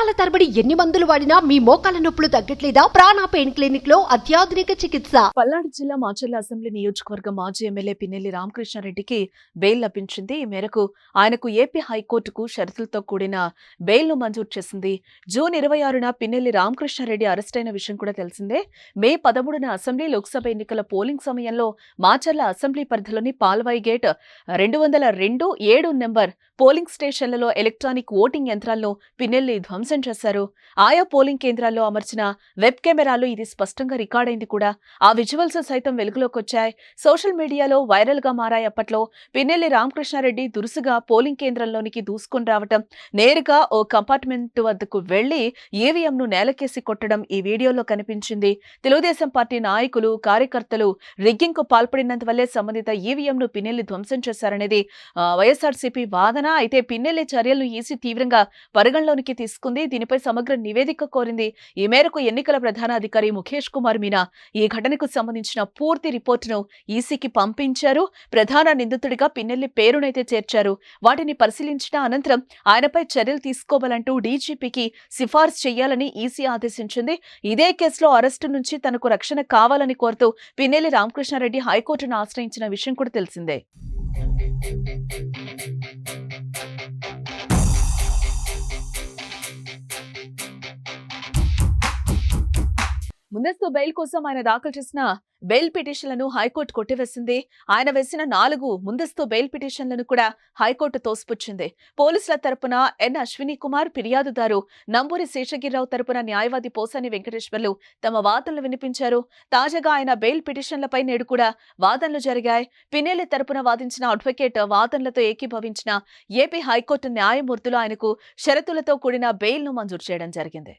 సంవత్సరాల తరబడి ఎన్ని మందులు వాడినా మీ మోకాల నొప్పులు తగ్గట్లేదా? ప్రాణ పెయిన్ క్లినిక్లో అత్యాధునిక చికిత్స. పల్నాడు జిల్లా మాచర్ల అసెంబ్లీ నియోజకవర్గం మాజీ ఎమ్మెల్యే పిన్నెల్లి రామకృష్ణారెడ్డికి బెయిల్ లభించింది. ఈ మేరకు ఆయనకు ఏపీ హైకోర్టుకు షరతులతో కూడిన బెయిల్ను మంజూరు చేసింది. జూన్ ఇరవై ఆరున పిన్నెల్లి రామకృష్ణారెడ్డి అరెస్ట్ అయిన విషయం కూడా తెలిసిందే. మే పదమూడున అసెంబ్లీ లోక్సభ ఎన్నికల పోలింగ్ సమయంలో మాచర్ల అసెంబ్లీ పరిధిలోని పాల్వాయి గేట్ రెండు వందల రెండు ఏడు నెంబర్ పోలింగ్ స్టేషన్లలో ఎలక్ట్రానిక్ ఓటింగ్ యంత్రాలను పిన్నెల్లి ధ్వంసం చేశారు. ఆయా పోలింగ్ కేంద్రాల్లో అమర్చిన వెబ్ కెమెరాలు ఇది స్పష్టంగా రికార్డైంది కూడా. ఆ విజువల్స్ సైతం వెలుగులోకొచ్చాయి. సోషల్ మీడియాలో వైరల్గా మారాయి అప్పట్లో పిన్నెల్లి రామకృష్ణారెడ్డి దురుసుగా పోలింగ్ కేంద్రంలోనికి దూసుకుని రావటం నేరుగా ఓ కంపార్ట్మెంట్ వద్దకు వెళ్ళి ఈవీఎంను నేలకేసి కొట్టడం ఈ వీడియోలో కనిపించింది. తెలుగుదేశం పార్టీ నాయకులు కార్యకర్తలు రిగ్గింగ్కు పాల్పడినందువల్లే సంబంధిత ఈవీఎంను పిన్నెల్లి ధ్వంసం చేశారనేది వైఎస్ఆర్సీపీ వాదన. అయితే పిన్నెల్లి చర్యలను ఈసీ తీవ్రంగా పరిగణలోనికి తీసుకుంది. దీనిపై సమగ్ర నివేదిక కోరింది. ఈ మేరకు ఎన్నికల ప్రధాన అధికారి ముఖేష్ కుమార్ మీనా ఈ ఘటనకు సంబంధించిన పూర్తి రిపోర్టును ఈసీకి పంపించారు. ప్రధాన నిందితుడిగా పిన్నెల్లి పేరునైతే చేర్చారు. వాటిని పరిశీలించిన అనంతరం ఆయనపై చర్యలు తీసుకోవాలంటూ డీజీపీకి సిఫార్సు చేయాలని ఈసీ ఆదేశించింది. ఇదే కేసులో అరెస్టు నుంచి తనకు రక్షణ కావాలని కోరుతూ పిన్నెల్లి రామకృష్ణారెడ్డి హైకోర్టును ఆశ్రయించిన విషయం కూడా తెలిసిందే. ముందస్తు బెయిల్ కోసం ఆయన దాఖలు చేసిన బెయిల్ పిటిషన్లను హైకోర్టు కొట్టివేసింది. ఆయన వేసిన నాలుగు ముందస్తు బెయిల్ పిటిషన్లను కూడా హైకోర్టు తోసిపుచ్చింది. పోలీసుల తరపున ఎన్. అశ్విని కుమార్ ఫిర్యాదుదారు నంబూరి శేషగిరిరావు తరపున న్యాయవాది పోసాని వెంకటేశ్వర్లు తమ వాదనలు వినిపించారు. తాజాగా ఆయన బెయిల్ పిటిషన్లపై నేడు కూడా వాదనలు జరిగాయి. పినేలి తరపున వాదించిన అడ్వకేట్ వాదనలతో ఏకీభవించిన ఏపీ హైకోర్టు న్యాయమూర్తులు ఆయనకు షరతులతో కూడిన బెయిల్ను మంజూరు చేయడం జరిగింది.